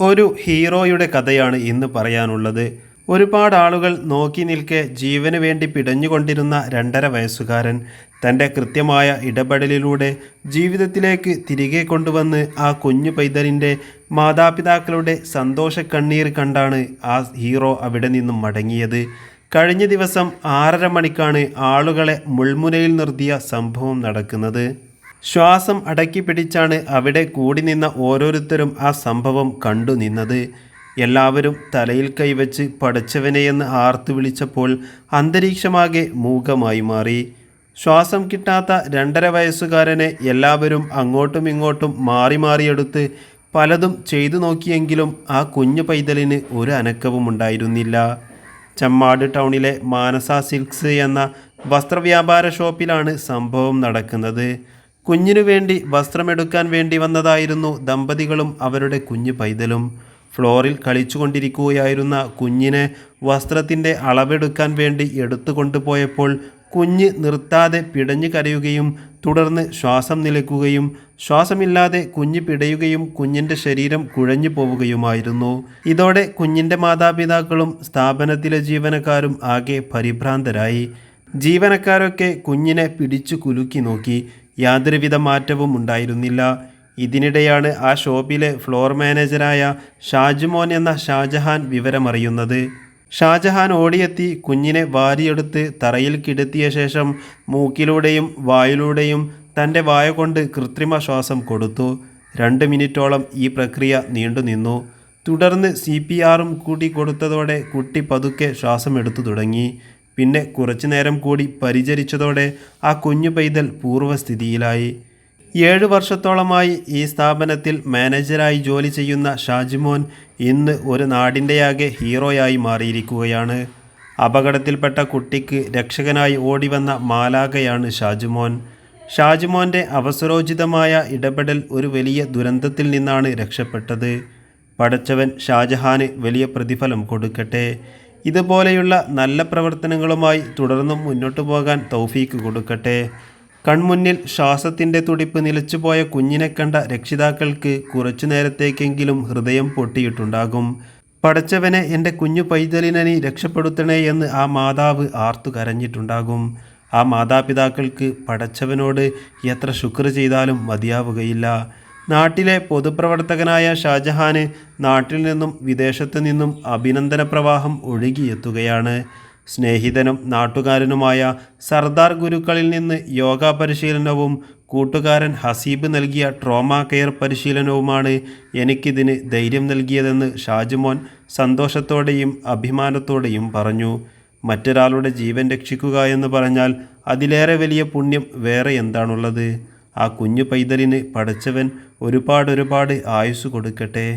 ഒരു ഹീറോയുടെ കഥയാണ് ഇന്ന് പറയാനുള്ളത്. ഒരുപാട് ആളുകൾ നോക്കി നിൽക്കെ ജീവന് വേണ്ടി പിടഞ്ഞുകൊണ്ടിരുന്ന രണ്ടര വയസ്സുകാരൻ തന്റെ കൃത്യമായ ഇടപെടലിലൂടെ ജീവിതത്തിലേക്ക് തിരികെ കൊണ്ടുവന്ന് ആ കുഞ്ഞു പൈതലിന്റെ മാതാപിതാക്കളുടെ സന്തോഷ കണ്ണീർ കണ്ടാണ് ആ ഹീറോ അവിടെ നിന്നും മടങ്ങിയത്. കഴിഞ്ഞ ദിവസം ആറര മണിക്കാണ് ആളുകളെ മുൾമുനയിൽ നിർത്തിയ സംഭവം നടക്കുന്നത്. ശ്വാസം അടക്കി പിടിച്ചാണ് അവിടെ കൂടി നിന്ന ഓരോരുത്തരും ആ സംഭവം കണ്ടു നിന്നത്. എല്ലാവരും തലയിൽ കൈവച്ച് പടച്ചവനെയെന്ന് ആർത്തു വിളിച്ചപ്പോൾ അന്തരീക്ഷമാകെ മൂകമായി മാറി. ശ്വാസം കിട്ടാത്ത രണ്ടര വയസ്സുകാരനെ എല്ലാവരും അങ്ങോട്ടും ഇങ്ങോട്ടും മാറി മാറിയെടുത്ത് പലതും ചെയ്തു നോക്കിയെങ്കിലും ആ കുഞ്ഞു പൈതലിന് ഒരു അനക്കവും ഉണ്ടായിരുന്നില്ല. ചമ്മാട് ടൗണിലെ മാനസ സിൽക്സ് എന്ന വസ്ത്രവ്യാപാര ഷോപ്പിലാണ് സംഭവം നടക്കുന്നത്. കുഞ്ഞിനു വേണ്ടി വസ്ത്രമെടുക്കാൻ വേണ്ടി വന്നതായിരുന്നു ദമ്പതികളും അവരുടെ കുഞ്ഞു പൈതലും. ഫ്ലോറിൽ കളിച്ചുകൊണ്ടിരിക്കുകയായിരുന്ന കുഞ്ഞിനെ വസ്ത്രത്തിന്റെ അളവെടുക്കാൻ വേണ്ടി എടുത്തു കൊണ്ടുപോയപ്പോൾ കുഞ്ഞ് നിർത്താതെ പിടഞ്ഞു കരയുകയും തുടർന്ന് ശ്വാസം നിലയ്ക്കുകയും ശ്വാസമില്ലാതെ കുഞ്ഞ് പിടയുകയും കുഞ്ഞിന്റെ ശരീരം കുഴഞ്ഞു പോവുകയുമായിരുന്നു. ഇതോടെ കുഞ്ഞിന്റെ മാതാപിതാക്കളും സ്ഥാപനത്തിലെ ജീവനക്കാരും ആകെ പരിഭ്രാന്തരായി. ജീവനക്കാരൊക്കെ കുഞ്ഞിനെ പിടിച്ചു കുലുക്കി നോക്കി. യാതൊരുവിധ മാറ്റവും ഉണ്ടായിരുന്നില്ല. ഇതിനിടെയാണ് ആ ഷോപ്പിലെ ഫ്ലോർ മാനേജരായ ഷാജുമോൻ എന്ന ഷാജഹാൻ വിവരമറിയുന്നത്. ഷാജഹാൻ ഓടിയെത്തി കുഞ്ഞിനെ വാരിയെടുത്ത് തറയിൽ കിടത്തിയ ശേഷം മൂക്കിലൂടെയും വായിലൂടെയും തന്റെ വായ കൊണ്ട് കൃത്രിമ ശ്വാസം കൊടുത്തു. രണ്ട് മിനിറ്റോളം ഈ പ്രക്രിയ നീണ്ടുനിന്നു തുടർന്ന് സി പി ആറും കൂട്ടി കൊടുത്തതോടെ കുട്ടി പതുക്കെ ശ്വാസം എടുത്തു തുടങ്ങി. പിന്നെ കുറച്ചു നേരം കൂടി പരിചരിച്ചതോടെ ആ കുഞ്ഞു പൈതൽ പൂർവസ്ഥിതിയിലായി ഏഴ് വർഷത്തോളമായി ഈ സ്ഥാപനത്തിൽ മാനേജരായി ജോലി ചെയ്യുന്ന ഷാജിമോൻ ഇന്ന് ഒരു നാടിന്റെയാകെ ഹീറോയായി മാറിയിരിക്കുകയാണ്. അപകടത്തിൽപ്പെട്ട കുട്ടിക്ക് രക്ഷകനായി ഓടിവന്ന മാലാകയാണ് ഷാജുമോൻ. ഷാജുമോന്റെ അവസരോചിതമായ ഇടപെടൽ ഒരു വലിയ ദുരന്തത്തിൽ നിന്നാണ് രക്ഷപ്പെട്ടത്. പടച്ചവൻ ഷാജഹാന് വലിയ പ്രതിഫലം കൊടുക്കട്ടെ. ഇതുപോലെയുള്ള നല്ല പ്രവർത്തനങ്ങളുമായി തുടർന്നും മുന്നോട്ടു പോകാൻ തൗഫീക്ക് കൊടുക്കട്ടെ. കൺമുന്നിൽ ശ്വാസത്തിന്റെ തുടിപ്പ് നിലച്ചുപോയ കുഞ്ഞിനെ കണ്ട രക്ഷിതാക്കൾക്ക് കുറച്ചു നേരത്തേക്കെങ്കിലും ഹൃദയം പൊട്ടിയിട്ടുണ്ടാകും. പടച്ചവനെ എന്റെ കുഞ്ഞു പൈതലിനെ രക്ഷപ്പെടുത്തണേ എന്ന് ആ മാതാവ് ആർത്തു കരഞ്ഞിട്ടുണ്ടാകും. ആ മാതാപിതാക്കൾക്ക് പടച്ചവനോട് എത്ര ശുക്ർ ചെയ്താലും മതിയാവുകയില്ല. നാട്ടിലെ പൊതുപ്രവർത്തകനായ ഷാജഹാന് നാട്ടിൽ നിന്നും വിദേശത്തു നിന്നും അഭിനന്ദന പ്രവാഹം ഒഴുകിയെത്തുകയാണ്. സ്നേഹിതനും നാട്ടുകാരനുമായ സർദാർ ഗുരുക്കളിൽ നിന്ന് യോഗ പരിശീലനവും കൂട്ടുകാരൻ ഹസീബ് നൽകിയ ട്രോമ കെയർ പരിശീലനവുമാണ് എനിക്കിതിന് ധൈര്യം നൽകിയതെന്ന് ഷാജുമോൻ സന്തോഷത്തോടെയും അഭിമാനത്തോടെയും പറഞ്ഞു. മറ്റൊരാളുടെ ജീവൻ രക്ഷിക്കുക എന്ന് പറഞ്ഞാൽ അതിലേറെ വലിയ പുണ്യം വേറെ എന്താണുള്ളത്? ആ കുഞ്ഞു പൈതലിന് പടച്ചവൻ ഒരുപാട് ഒരുപാട് ആയുസ് കൊടുക്കട്ടെ.